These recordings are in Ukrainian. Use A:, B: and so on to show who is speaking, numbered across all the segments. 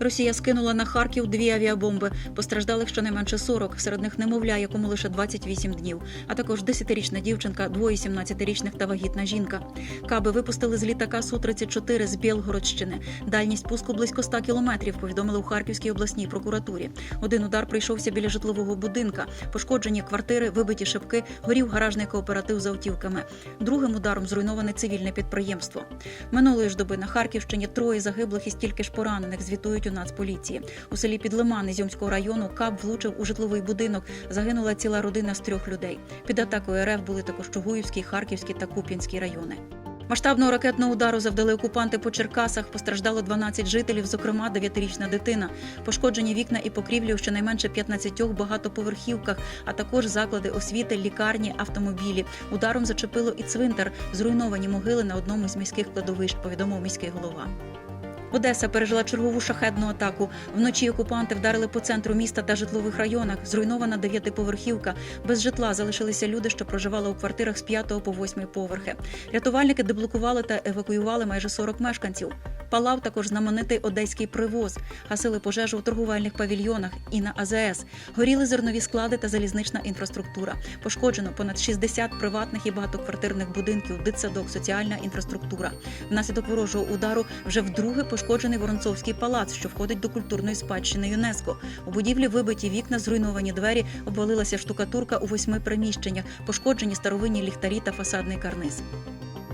A: Росія скинула на Харків дві авіабомби. Постраждалих щонайменше 40, серед них немовля, якому лише 28 днів, а також 10-річна дівчинка, двоє 17-річних та вагітна жінка. Каби випустили з літака Су-34 з Білгородщини. Дальність пуску близько 100 кілометрів, повідомили у Харківській обласній прокуратурі. Один удар прийшовся біля житлового будинка. Пошкоджені квартири, вибиті шибки, горів гаражний кооператив з автівками. Другим ударом зруйноване цивільне підприємство. Минулої ж доби на Харківщині троє загиблих і стільки ж поранених звітують у Нацполіції. У селі Підлиман Ізюмського району КАП влучив у житловий будинок. Загинула ціла родина з трьох людей. Під атакою РФ були також Чугуївський, Харківський та Куп'янський райони. Масштабного ракетного удару завдали окупанти по Черкасах. Постраждало 12 жителів, зокрема 9-річна дитина. Пошкоджені вікна і покрівлі у щонайменше 15 багатоповерхівках, а також заклади освіти, лікарні, автомобілі. Ударом зачепило і цвинтар. Зруйновані могили на одному з міських кладовищ, повідомив міський голова. Одеса пережила чергову шахедну атаку. Вночі окупанти вдарили по центру міста та житлових районах. Зруйнована дев'ятиповерхівка. Без житла залишилися люди, що проживали у квартирах з 5 по 8 поверхи. Рятувальники деблокували та евакуювали майже 40 мешканців. Палав також знаменитий одеський привоз. Гасили пожежу у торгувальних павільйонах і на АЗС. Горіли зернові склади та залізнична інфраструктура. Пошкоджено понад 60 приватних і багатоквартирних будинків, дитсадок, соціальна інфраструктура. Внаслідок ворожого удару вже вдруге пошкоджений Воронцовський палац, що входить до культурної спадщини ЮНЕСКО. У будівлі вибиті вікна, зруйновані двері, обвалилася штукатурка у восьми приміщеннях, пошкоджені старовинні ліхтарі та фасадний карниз.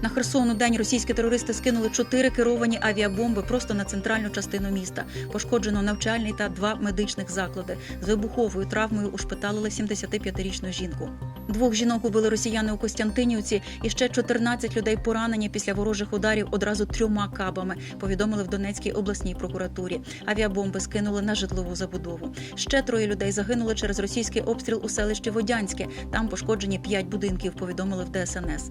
A: На Херсон у день російські терористи скинули чотири керовані авіабомби просто на центральну частину міста. Пошкоджено навчальний та два медичних заклади. З вибуховою травмою ушпиталили 75-річну жінку. Двох жінок убили росіяни у Костянтинівці, і ще 14 людей поранені після ворожих ударів одразу трьома кабами. Повідомили в Донецькій обласній прокуратурі. Авіабомби скинули на житлову забудову. Ще троє людей загинули через російський обстріл у селищі Водянське. Там пошкоджені п'ять будинків. Повідомили в ДСНС.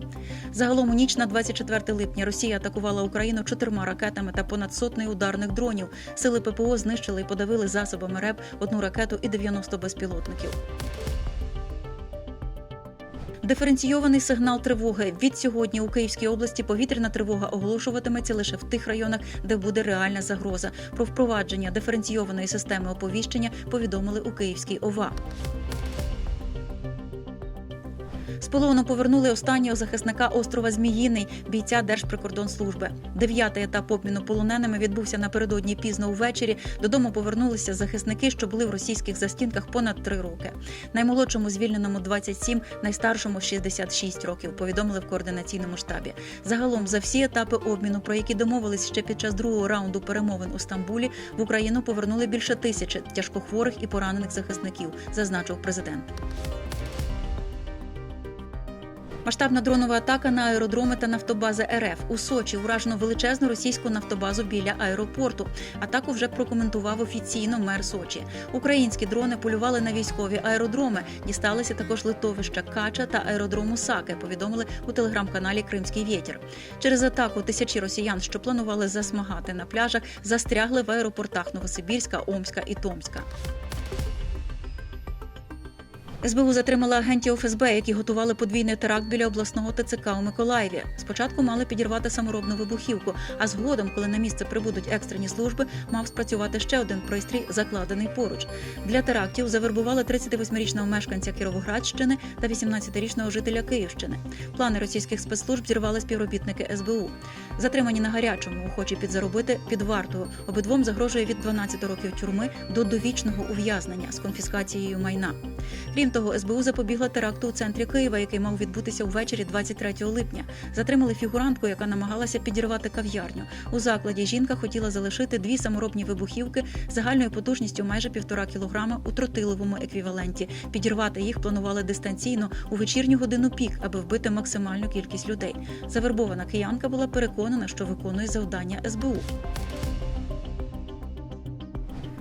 A: Загалом у ніч на 24 липня Росія атакувала Україну чотирма ракетами та понад сотнею ударних дронів. Сили ППО знищили і подавили засобами РЕБ одну ракету і 90 безпілотників. Диференційований сигнал тривоги від сьогодні у Київській області повітряна тривога оголошуватиметься лише в тих районах, де буде реальна загроза. Про впровадження диференційованої системи оповіщення повідомили у Київській ОВА. З полону повернули останнього захисника острова Зміїний, бійця Держприкордонслужби. Дев'ятий етап обміну полоненими відбувся напередодні пізно увечері. Додому повернулися захисники, що були в російських застінках понад три роки. Наймолодшому звільненому 27, найстаршому 66 років. Повідомили в координаційному штабі. Загалом за всі етапи обміну, про які домовились ще під час другого раунду перемовин у Стамбулі, в Україну повернули більше тисячі тяжкохворих і поранених захисників, зазначив президент. Масштабна дронова атака на аеродроми та нафтобази РФ у Сочі уражено величезну російську нафтобазу біля аеропорту. Атаку вже прокоментував офіційно мер Сочі. Українські дрони полювали на військові аеродроми. Дісталися також литовища Кача та аеродрому Саке. Повідомили у телеграм-каналі Кримський Вєтір. Через атаку тисячі росіян, що планували засмагати на пляжах, застрягли в аеропортах Новосибірська, Омська і Томська. СБУ затримала агентів ФСБ, які готували подвійний теракт біля обласного ТЦК у Миколаєві. Спочатку мали підірвати саморобну вибухівку, а згодом, коли на місце прибудуть екстрені служби, мав спрацювати ще один пристрій, закладений поруч. Для терактів завербували 38-річного мешканця Кіровоградщини та 18-річного жителя Київщини. Плани російських спецслужб зірвали співробітники СБУ. Затримані на гарячому, охочі підзаробити під вартою. Обидвом загрожує від 12 років тюрми до довічного ув'язнення з конфіскацією майна. Крім того, СБУ запобігла теракту у центрі Києва, який мав відбутися увечері 23 липня. Затримали фігурантку, яка намагалася підірвати кав'ярню. У закладі жінка хотіла залишити дві саморобні вибухівки загальною потужністю майже півтора кілограма у тротиловому еквіваленті. Підірвати їх планували дистанційно у вечірню годину пік, аби вбити максимальну кількість людей. Завербована киянка була переконана, що виконує завдання СБУ.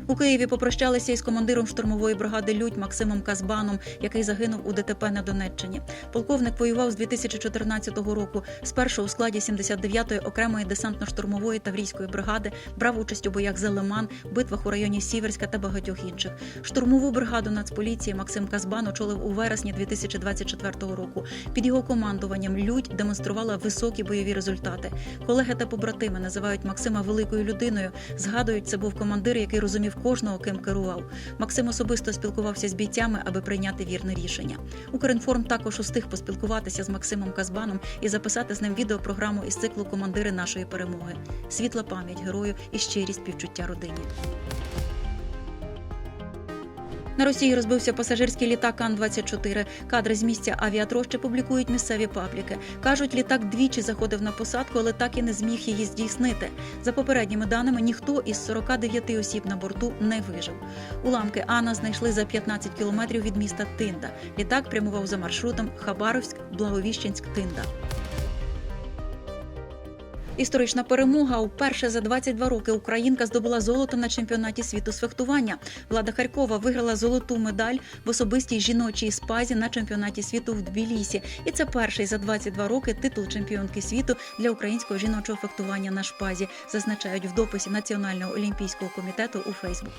A: У Києві попрощалися із командиром штурмової бригади Людь Максимом Казбаном, який загинув у ДТП на Донеччині. Полковник воював з 2014 року. Спершу у складі 79-ї окремої десантно-штурмової таврійської бригади брав участь у боях за Лиман, битвах у районі Сіверська та багатьох інших. Штурмову бригаду Нацполіції Максим Казбан очолив у вересні 2024 року. Під його командуванням Людь демонструвала високі бойові результати. Колеги та побратими називають Максима великою людиною. Згадують, це був командир, який розумів кожного, ким керував. Максим особисто спілкувався з бійцями, аби прийняти вірне рішення. Укрінформ також устиг поспілкуватися з Максимом Казбаном і записати з ним відеопрограму із циклу Командири нашої перемоги. Світла пам'ять герою і щирість співчуття родині. На Росії розбився пасажирський літак Ан-24. Кадри з місця авіатрощі публікують місцеві пабліки. Кажуть, літак двічі заходив на посадку, але так і не зміг її здійснити. За попередніми даними, ніхто із 49 осіб на борту не вижив. Уламки Ана знайшли за 15 кілометрів від міста Тинда. Літак прямував за маршрутом Хабаровськ, Благовіщенськ, Тинда. Історична перемога. Уперше за 22 роки Українка здобула золото на чемпіонаті світу з фехтування. Влада Харькова виграла золоту медаль в особистій жіночій спазі на чемпіонаті світу в Тбілісі. І це перший за 22 роки титул чемпіонки світу для українського жіночого фехтування на шпазі, зазначають в дописі Національного олімпійського комітету у Фейсбук.